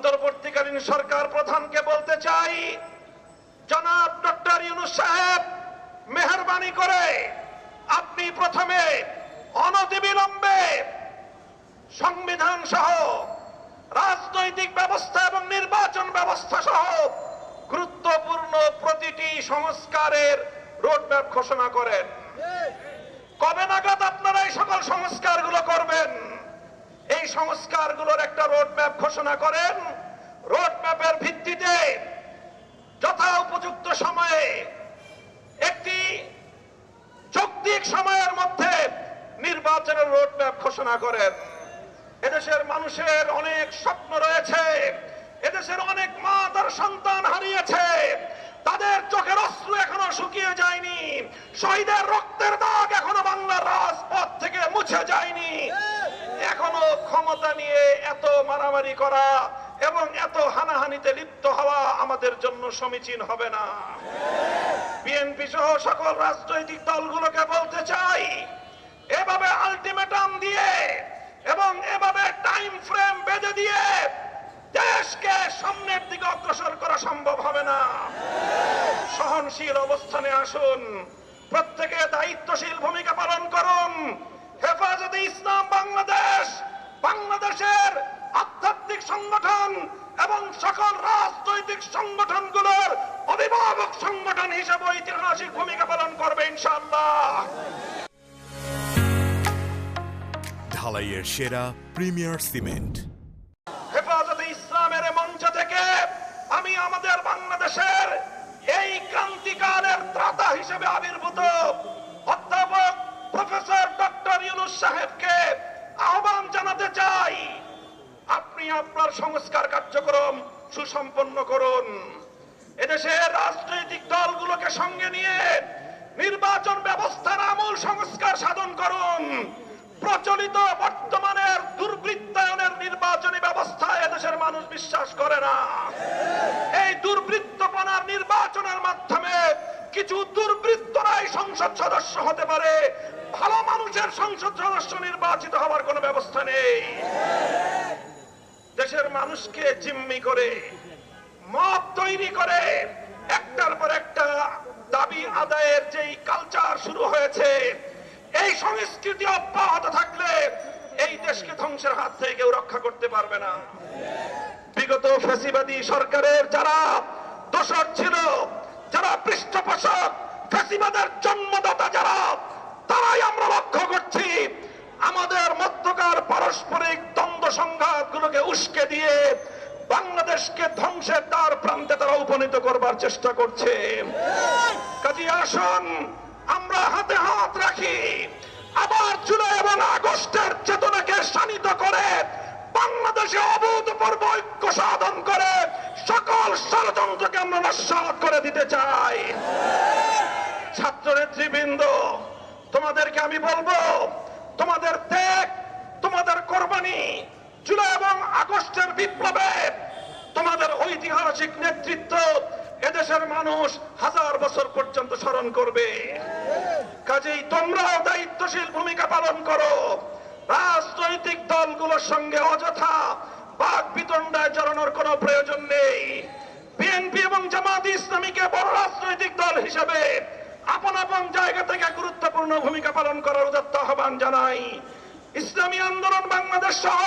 অন্তর্বর্তীকালীন সরকার প্রধানকে বলতে চাই, জনাব ডক্টর ইউনুস সাহেব, মেহরবানি করে আপনি প্রথমে অনতিবিলম্বে সংবিধান সহ রাজনৈতিক ব্যবস্থা এবং নির্বাচন ব্যবস্থা সহ গুরুত্বপূর্ণ প্রতিটি সংস্কারের রোডম্যাপ ঘোষণা করেন। কবে নাগাদ আপনারা এই সকল সংস্কারগুলো করবেন? সংস্কারগুলোর একটা রোডম্যাপ ঘোষণা করেন। রোডম্যাপের ভিত্তিতে যথা উপযুক্ত সময়ে একটি যৌক্তিক সময়ের মধ্যে নির্বাচনের রোডম্যাপ ঘোষণা করেন। এদেশের মানুষের অনেক স্বপ্ন রয়েছে, এদেশের অনেক মা তার সন্তান হারিয়েছে, তাদের চোখের অশ্রু এখনও শুকিয়ে যায়নি, শহীদের রক্তের দাগ এখনও বাংলার রাজপথ থেকে মুছে যায়নি এখনও ক্ষমতা নিয়ে এত মারামারি করা এবং এত হানাহানিতে লিপ্ত হওয়া আমাদের জন্য সমীচীন হবে না। বিএনপি সহ সকল রাজনৈতিক দলগুলোকে বলতে চাই, এভাবে আলটিমেটাম দিয়ে এবং এভাবে টাইম ফ্রেম বেঁধে দিয়ে দেশকে সামনের দিকে অগ্রসর করা সম্ভব হবে না। সহনশীল অবস্থানে আসুন, প্রত্যেকে দায়িত্বশীল ভূমিকা পালন করুন। হেফাজতে ইসলাম বাংলাদেশ, বাংলাদেশের আধ্যাত্মিক সংগঠন এবং সকল রাজনৈতিক সংগঠনগুলোর অভিভাবক সংগঠন হিসেবে ঐতিহাসিক ভূমিকা পালন করবে ইনশাআল্লাহ। ঢালাইয়ের সেরা প্রিমিয়ার সিমেন্ট। হেফাজতে ইসলামের মঞ্চ থেকে আমি আমাদের বাংলাদেশের এই ক্রান্তিকালের ত্রাতা হিসেবে আবির্ভূত অধ্যাপক প্রফেসর ডক্টর ইউনুস সাহেবকে আহ্বান জানাতে চাই আপনি আপনার সংস্কার কার্যক্রম সুসম্পন্ন করুন। এদেশের রাজনৈতিক দলগুলোকে সঙ্গে নিয়ে নির্বাচন ব্যবস্থার আমূল সংস্কার সাধন করুন। প্রচলিত বর্তমানের দুর্বৃত্তায়নের নির্বাচনী ব্যবস্থা এদেশের মানুষ বিশ্বাস করে না। এই দুর্বৃত্তপনার নির্বাচনের মাধ্যমে কিছু দুর্বৃত্তরাই সংসদ সদস্য হতে পারে। ভালো মানুষের সংসদ সদস্য নির্বাচিত হওয়ার কোনো ব্যবস্থা নেই। দেশের মানুষকে জিম্মি করে মত তৈরি করে, একটার পর একটা দাবি আদায়ের যেই কালচার শুরু হয়েছে, এই সংস্কৃতি অব্যাহত থাকলে এই দেশকে ধ্বংসের হাত থেকে কেউ রক্ষা করতে পারবে না। বিগত ফ্যাসিবাদী সরকারের যারা দোষর ছিল, যারা পৃষ্ঠপোষক, ফ্যাসিবাদের জন্মদাতা যারা, তারাই আমরা লক্ষ্য করছি, আমাদের মধ্যকার দ্বন্দ্ব সংঘাতগুলোকে উস্কে দিয়ে বাংলাদেশকে ধ্বংসের দ্বার প্রান্তে তারা উপনীত করবার চেষ্টা করছে। কাজী আসুন, আমরা হাতে হাত রাখি। আবার জুলাই এবং আগস্টের চেতনাকে শানিত করে, বাংলাদেশে অভূতপূর্ব ঐক্য সাধন করে, সকল ষড়যন্ত্রকে আমরা নস্বাত করে দিতে চাই। ছাত্র নেতৃবৃন্দ তোমাদেরকে আমি বলব, তোমাদের ত্যাগ, তোমাদের কোরবানি জুলাই এবং আগস্টের বিপ্লবে তোমাদের ঐতিহাসিক নেতৃত্ব এদেশের মানুষ হাজার বছর পর্যন্ত স্মরণ করবে। কাজেই তোমরাও দায়িত্বশীল ভূমিকা পালন করো। রাজনৈতিক দলগুলোর সঙ্গে অযথা বাক বিতণ্ডায় জড়ানোর কোনো প্রয়োজন নেই। বিএনপি এবং জামাত ইসলামীকে বড় রাজনৈতিক দল হিসেবে আপন আপন জায়গা থেকে গুরুত্বপূর্ণ ভূমিকা পালন করার উদাত্ত আহ্বান জানাই। ইসলামী আন্দোলন বাংলাদেশ সহ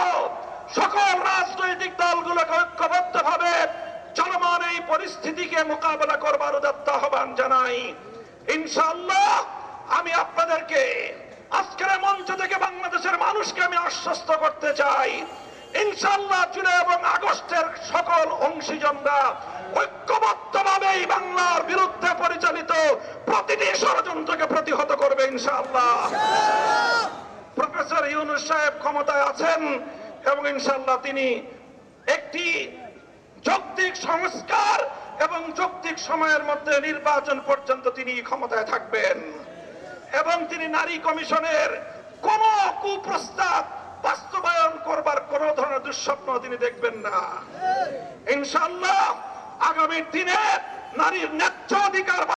সকল রাজনৈতিক দলগুলোকে ঐক্যবদ্ধ ভাবে চলমান এই পরিস্থিতিকে মোকাবেলা করবার আহ্বান জানাই। ইনশাল্লাহ আমি আপনাদেরকে আজকের মঞ্চ থেকে বাংলাদেশের মানুষকে আমি আশ্বস্ত করতে চাই। ইনশাল্লাহ জুলাই এবং আগস্টের সকল অংশীজনরা ঐক্যবদ্ধভাবে এই বাংলার বিরুদ্ধে পরিচালিত প্রতিটি ষড়যন্ত্রকে প্রতিহত করবে ইনশাল্লাহ প্রফেসর ইউনুস সাহেব ক্ষমতায় আছেন এবং ইনশাল্লাহ তিনি একটি যৌক্তিক সংস্কার এবং যৌক্তিক সময়ের মধ্যে নির্বাচন পর্যন্ত তিনি ক্ষমতায় থাকবেন। এবং তিনি নারী কমিশনের কোন কুপ্রস্তাব বাস্তবায়ন করবার কোন ধরনের দুঃস্বপ্ন তিনি দেখবেন না। ইনশাল্লাহ আগামী দিনে নারীর ন্যায্য অধিকার